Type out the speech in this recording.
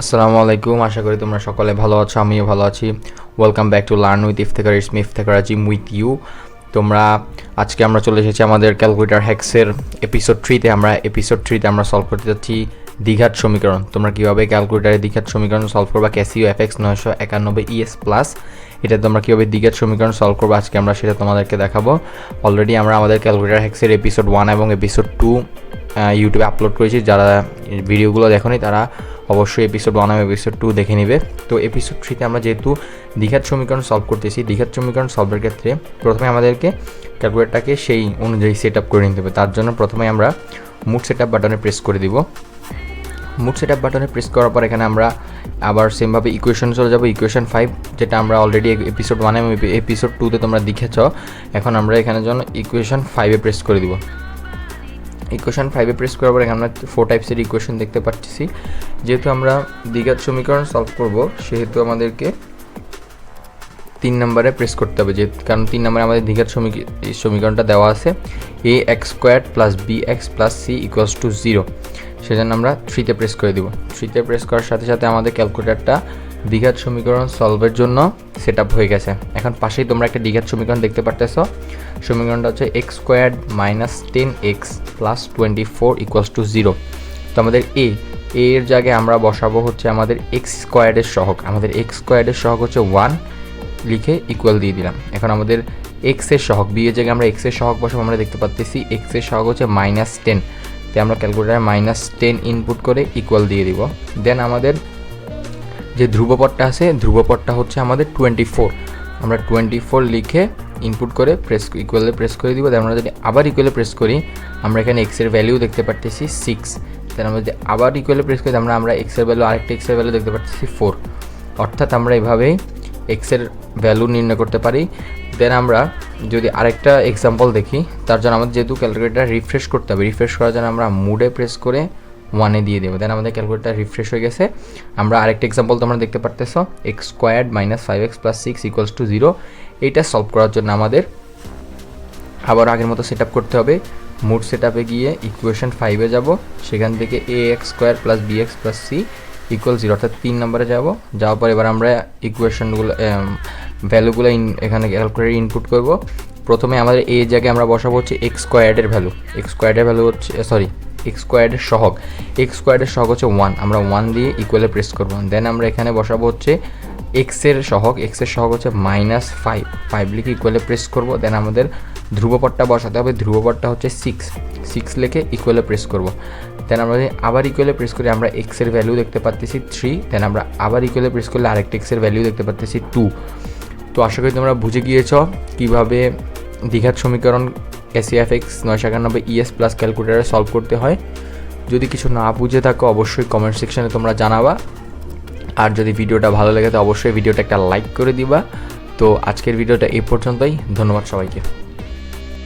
আসসালামু আলাইকুম, আশা করি তোমরা সকলে ভালো আছো, আমিও ভালো আছি। Welcome back to learn with Iftekhar ইসমি Iftekhar Azim with you তোমরা, আজকে আমরা চলে এসেছি আমাদের ক্যালকুলেটার হ্যাক্সের এপিসোড থ্রিতে আমরা এপিসোড থ্রিতে আমরা সলভ করতে যাচ্ছি দ্বিঘাত সমীকরণ। তোমরা কীভাবে ক্যালকুলেটারে দ্বিঘাত সমীকরণ সলভ করবা? ক্যাসিও এফ এক্স নয়শো একানব্বই ইএস প্লাস এটা তোমরা কীভাবে দ্বিঘাত সমীকরণ সলভ করব? আজকে আমরা সেটা তোমাদেরকে দেখাবো। অলরেডি আমরা আমাদের ক্যালকুলেটার হ্যাক্সের এপিসোড ওয়ান এবং এপিসোড টু ইউটিউবে আপলোড করেছি। যারা ভিডিওগুলো দেখোনি, তারা অবশ্যই এপিসোড ওয়ান এবং এপিসোড টু দেখে নেবে। তো এপিসোড থ্রিতে আমরা যেহেতু দ্বিঘাত সমীকরণ সলভ করতেছি দ্বিঘাত সমীকরণ সলভের ক্ষেত্রে প্রথমে আমাদেরকে ক্যালকুলেটারটাকে সেই অনুযায়ী সেট আপ করে নিতে হবে। তার জন্য প্রথমে আমরা মুড সেট আপ বাটনে প্রেস করে দিব। মুড সেট আপ বাটনে প্রেস করার পর এখানে আমরা আবার সেমভাবে ইকুয়েশন চলে যাব ইকুয়েশন ফাইভ যেটা আমরা অলরেডি এপিসোড ওয়ানে এবং এপিসোড টুতে তোমরা দেখেছ। এখন আমরা এখানে জন্য ইকুয়েশন ফাইভে প্রেস করে দিব। ইকুয়েশন ফাইভে প্রেস করার পর আমরা ফোর টাইপসের ইকুয়েশন দেখতে পাচ্ছি। যেহেতু আমরা দ্বিঘাত সমীকরণ সলভ করব, সেহেতু আমাদেরকে তিন নম্বরে প্রেস করতে হবে। যে কারণ তিন নম্বরে আমাদের দ্বিঘাত সমীকরণটা দেওয়া আছে। A X square plus B X plus C equals to zero সেজন্য আমরা থ্রিতে প্রেস করে দিব। থ্রিতে প্রেস করার সাথে সাথে আমাদের ক্যালকুলেটারটা দ্বিঘাত সমীকরণ সলভের জন্য সেট আপ হয়ে গেছে। এখন পাশেই তোমরা একটা দ্বিঘাত সমীকরণ দেখতে পারতেছ। সমীকরণটা হচ্ছে X square minus ten X plus twenty four equals to zero তো আমাদের এ এর জায়গায় আমরা বসাবো হচ্ছে আমাদের এক্স স্কোয়ারের সহগ। আমাদের এক্স স্কোয়ারের সহগ হচ্ছে ওয়ান লিখে ইকুয়াল দিয়ে দিলাম। এখন আমাদের এক্সের সহগ বি এর জায়গায় আমরা এক্সের সহগ বসাবো, আমরা দেখতে পাচ্ছি এক্সের সহগ হচ্ছে মাইনাস টেন তাই আমরা ক্যালকুলেটারে মাইনাস টেন ইনপুট করে ইকুয়াল দিয়ে দিব। দেন আমাদের যে ধ্রুবপদটা আছে, ধ্রুবপদটা হচ্ছে আমাদের টোয়েন্টি ফোর আমরা টোয়েন্টি ফোর লিখে ইনপুট করে প্রেস ইকুয়ালে প্রেস করে দিব। আমরা যদি আবার ইকুয়ালে প্রেস করি, আমরা এখানে এক্সের ভ্যালিউ দেখতে পারতেছি সিক্স দেন আমরা যদি আবার ইকুয়ালে প্রেস করি আমরা আমরা এক্সের ভ্যালু আরেকটা এক্সের ভ্যালু দেখতে পারতেছি ফোর অর্থাৎ আমরা এভাবেই এক্সের ভ্যালু নির্ণয় করতে পারি। দেন আমরা যদি আরেকটা এক্সাম্পল দেখি, তার জন্য আমাদের যেহেতু ক্যালকুলেটার রিফ্রেশ করতে হবে। রিফ্রেশ করার জন্য আমরা মুডে প্রেস করে ওয়ানে দিয়ে দেবো। দেন আমাদের ক্যালকুলেটার রিফ্রেশ হয়ে গেছে। আমরা আরেকটা এক্সাম্পল তোমরা দেখতে পারতেছ। X squared minus five X plus six equals to zero এইটা সলভ করার জন্য আমাদের আবার আগের মতো সেট করতে হবে। মুড সেট গিয়ে ইকুয়েশন ফাইভে যাব। সেখান থেকে A X square plus B X plus C equal zero অর্থাৎ তিন নম্বরে যাব। যাওয়ার পর এবার আমরা ইকুয়েশনগুলো ভ্যালুগুলো এখানে ক্যালকুলেটার ইনপুট করব। প্রথমে আমাদের এই জায়গায় আমরা বসাবো হচ্ছে এক্স স্কোয়ার্ডের ভ্যালু এক্স স্কোয়ার্ডের ভ্যালু হচ্ছে সরি এক্স স্কোয়ার্ডের সহগ। এক্স স্কোয়ার্ডের সহগ হচ্ছে ওয়ান আমরা ওয়ান দিয়ে ইকুয়ালে প্রেস করব। দেন আমরা এখানে বসাবো হচ্ছে এক্সের সহগ এক্সের সহগ হচ্ছে মাইনাস ফাইভ ফাইভ লিখে ইকুয়ালে প্রেস করব দেন আমাদের ধ্রুবপটটা বসাতে হবে। ধ্রুবপটটা হচ্ছে সিক্স সিক্স লিখে ইকুয়ালে প্রেস করব। দেন আমরা আবার ইকুয়ালে প্রেস করি, আমরা এক্সের ভ্যালু দেখতে পাচ্তেছি থ্রি দেন আমরা আবার ইকুয়ালে প্রেস করলে আরেকটা এক্সের ভ্যালু দেখতে পাচ্তেছি টু তো আশা করি তোমরা বুঝে গিয়েছ কীভাবে দ্বিঘাত সমীকরণ এসিএফ এক্স নয়শো একানব্বই ইএস প্লাস ক্যালকুলেটারে সলভ করতে হয়। যদি কিছু না বুঝে থাকো, অবশ্যই কমেন্ট সেকশানে তোমরা জানাবা। আর যদি ভিডিওটা ভালো লেগে, তো অবশ্যই ভিডিওটা একটা লাইক করে দিবা। তো আজকের ভিডিওটা এই পর্যন্তই। ধন্যবাদ সবাইকে।